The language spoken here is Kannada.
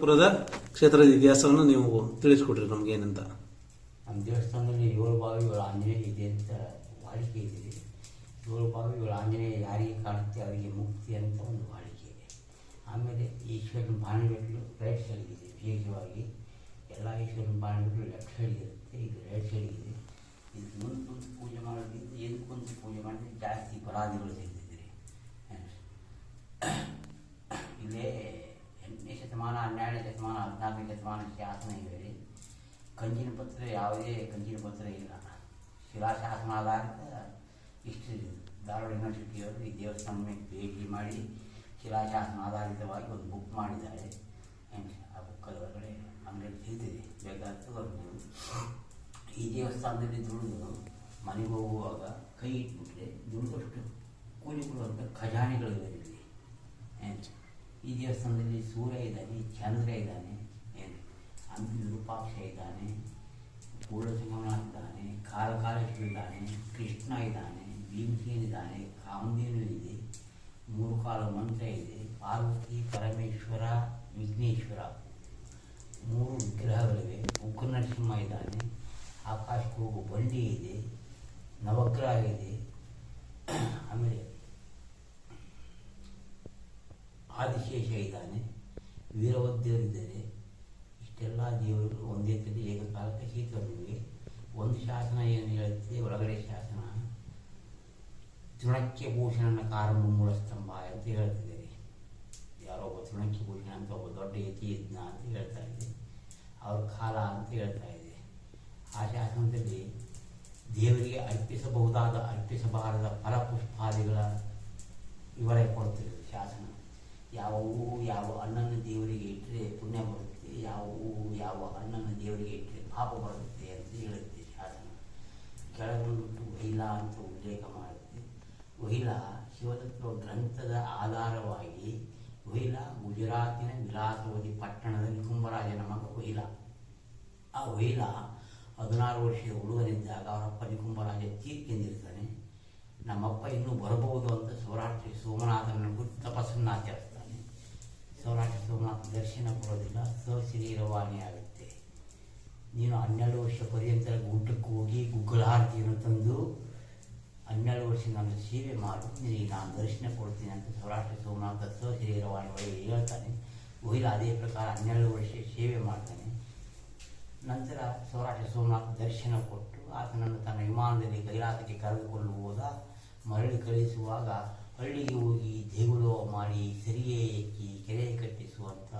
ಪುರದ ಕ್ಷೇತ್ರದ ಇತಿಹಾಸವನ್ನು ನೀವು ತಿಳಿಸ್ಕೊಡ್ರಿ ನಮ್ಗೆ ಏನಂತ ನಮ್ಮ ದೇವಸ್ಥಾನದಲ್ಲಿ ಏಳು ಬಾವಿ ಏಳು ಆಂಜನೇಯ ಇದೆ ಅಂತ ವಾಡಿಕೆ ಇದೆ. ಏಳು ಬಾವಿ ಏಳು ಆಂಜನೇಯ ಯಾರಿಗೆ ಕಾಣುತ್ತೆ ಅವರಿಗೆ ಮುಕ್ತಿ ಅಂತ ಒಂದು ವಾಡಿಕೆ ಇದೆ. ಆಮೇಲೆ ಈಶ್ವರನ ಬಾಣಗಳು ರೈಟ್ ಸೈಡ್ ಇದೆ ವಿಶೇಷವಾಗಿ ಎಲ್ಲ ಈಶ್ವರನ ಬಾಣಗಳು ಲೆಫ್ಟ್ ಸೈಡ್ ಇರುತ್ತೆ, ಇದು ರೈಟ್ ಸೈಡ್ ಇದೆ. ಮುಂದೆ ಕುಂತು ಪೂಜೆ ಮಾಡೋದ್ರಿಂದ ಕುಂತು ಪೂಜೆ ಮಾಡಿದ್ರೆ ಜಾಸ್ತಿ ಬರಾದಿಗಳು ಸಿಗ್ತಿದ್ರಿ ಹದಿನಾಲ್ಕನೇ ಶತಮಾನ ಶಾಸನ ರೀ ಕಂಚಿನ ಪತ್ರ ಯಾವುದೇ ಕಂಚಿನ ಪತ್ರ ಇಲ್ಲ. ಶಿಲಾಶಾಸನ ಆಧಾರಿತ ಇಷ್ಟು ಧಾರವಾಡ ಯೂನಿವರ್ಸಿಟಿಯವರು ಈ ದೇವಸ್ಥಾನ ಭೇಟಿ ಮಾಡಿ ಶಿಲಾಶಾಸನ ಆಧಾರಿತವಾಗಿ ಒಂದು ಬುಕ್ ಮಾಡಿದ್ದಾರೆ. ಆ ಬುಕ್ಕಲ್ಲಿ ಒಳಗಡೆ ಅಂಗಡಿ ಸಿಗ್ತಿದೆ ಬೇಕಾದ ತಗೊಳ್ಬೋದು ಈ ದೇವಸ್ಥಾನದಲ್ಲಿ ದುಡಿದು ಮನೆಗೆ ಹೋಗುವಾಗ ಕೈ ಇಟ್ಬಿಟ್ರೆ ದುಡಿದಷ್ಟು ಕೂಲಿ ಕೊಡುವಂಥ ಖಜಾನೆಗಳಿವೆ ಇಲ್ಲಿ ಈ ದೇವಸ್ಥಾನದಲ್ಲಿ ಸೂರ್ಯ ಇದ್ದಾನೆ, ಚಂದ್ರ ಇದ್ದಾನೆ, ಏನು? ವಿರೂಪಾಕ್ಷ ಇದ್ದಾನೆ ಪೂರ್ಣಸಿಂಹನಾಥ ಇದ್ದಾನೆ ಕಾಲಕಾಲೇಶ್ವರ ಇದ್ದಾನೆ ಕೃಷ್ಣ ಇದ್ದಾನೆ, ಭೀಮಸೇನ ಇದ್ದಾನೆ, ಕಾಮಧೇನು ಇದೆ ಮೂರು ಕಾಲ ಮಂತ್ರ ಇದೆ, ಪಾರ್ವತಿ, ಪರಮೇಶ್ವರ, ವಿಘ್ನೇಶ್ವರ. ಮೂರು ವಿಗ್ರಹಗಳಿವೆ. ಉಗ್ರ ನರಸಿಂಹ ಇದ್ದಾನೆ, ಆಕಾಶಕ್ಕೆ ಹೋಗುವ ಬಂಡಿ ಇದೆ, ನವಗ್ರಹ ಇದೆ. ಆಮೇಲೆ ಆದಿಶೇಷ ಇದ್ದಾನೆ. ವೀರವದ್ಯರಿದ್ದಾರೆ ಇಷ್ಟೆಲ್ಲ ದೇವರು ಒಂದೇ ತಲೆ ಏಕಕಾಲಕ್ಕೆ ಶೀತವಿವೆ ಒಂದು ಶಾಸನ ಏನು ಹೇಳುತ್ತೆ ಒಳಗಡೆ ಶಾಸನ. ತೃಣಕ್ಕೆ ಭೂಷಣನ ಕಾರಣ ಮೂಲ ಸ್ತಂಭ ಅಂತ ಹೇಳ್ತಿದ್ದಾರೆ. ಯಾರೋ ಒಬ್ಬ ತೃಣಕ್ಕೆ ಭೂಷಣ ಅಂತ ಒಬ್ಬ ದೊಡ್ಡ ಯತಿ ಯಜ್ಞ ಅಂತ ಹೇಳ್ತಾ ಇದೆ. ಅವ್ರ ಕಾಲ ಅಂತ ಹೇಳ್ತಾ ಇದೆ. ಆ ಶಾಸನದಲ್ಲಿ ದೇವರಿಗೆ ಅರ್ಪಿಸಬಹುದಾದ, ಅರ್ಪಿಸಬಾರದ ಫಲಪುಷ್ಪಾದಿಗಳ ವಿವರ ಕೊಡ್ತಿದೆ ಶಾಸನ. ಯಾವ ಯಾವ ಹಣ್ಣನ್ನು ದೇವರಿಗೆ ಇಟ್ಟರೆ ಪುಣ್ಯ ಬರುತ್ತೆ, ಯಾವ ಯಾವ ಹಣ್ಣನ್ನು ದೇವರಿಗೆ ಇಟ್ಟರೆ ಪಾಪ ಬರುತ್ತೆ ಅಂತ ಹೇಳುತ್ತೆ ಶಾಸನ. ಕೆಳಗೊಂಡು ವೈಲ ಅಂತ ಉಲ್ಲೇಖ ಮಾಡುತ್ತೆ. ವೈಲ ಶಿವತತ್ವ ಗ್ರಂಥದ ಆಧಾರವಾಗಿ ವೈಲ ಗುಜರಾತಿನ ವಿಲಾಸವತಿ ಪಟ್ಟಣದ ಕುಂಭರಾಜನ ಮಗ ವೈಲ ಆ ವೈಲ ಹದಿನಾರು ವರ್ಷದ ಹುಡುಗನಿದ್ದಾಗ ಅವರಪ್ಪ ನಿಕುಂಭರಾಜ ತೀರ್ಕೆಂದಿರ್ತಾನೆ ನಮ್ಮಪ್ಪ ಇನ್ನೂ ಬರಬಹುದು ಅಂತ ಸೌರಾಷ್ಟ್ರ ಸೋಮನಾಥನ ತಪಸ್ಸನ್ನು ಸೋಮನಾಥ ದರ್ಶನ ಕೊಡೋದಿಲ್ಲ. ಆಗುತ್ತೆ. ನೀನು ಹನ್ನೆರಡು ವರ್ಷ ಪರ್ಯಂತರ ಗುಡ್ಡಕ್ಕೆ ಹೋಗಿ ಗುಗ್ಗಳಾರತಿಯನ್ನು ತಂದು, ಹನ್ನೆರಡು ವರ್ಷ ನನ್ನ ಸೇವೆ ಮಾಡು ನಿನಗೆ ನಾನು ದರ್ಶನ ಕೊಡ್ತೀನಿ ಅಂತ ಸೌರಾಷ್ಟ್ರ ಸೋಮನಾಥ ಸಶರೀರವಾಣಿ ಒಳಗೆ ಹೇಳ್ತಾನೆ. ಒಯ್ಲ ಅದೇ ಪ್ರಕಾರ ಹನ್ನೆರಡು ವರ್ಷ ಸೇವೆ ಮಾಡ್ತಾನೆ. ನಂತರ ಸೌರಾಷ್ಟ್ರ ಸೋಮನಾಥ ದರ್ಶನ ಕೊಟ್ಟು, ಆತನನ್ನು ತನ್ನ ವಿಮಾನದಲ್ಲಿ ಕೈಲಾಸಕ್ಕೆ ಕರೆದುಕೊಂಡು ಹೋದ. ಮರಳಿ ಕಳಿಸುವಾಗ ಹಳ್ಳಿಗೆ ಹೋಗಿ ದೇಗುಲ ಮಾಡಿ ಸರಿಗೆ ಎಕ್ಕಿ ಕೆರೆ ಕಟ್ಟಿಸುವಂಥ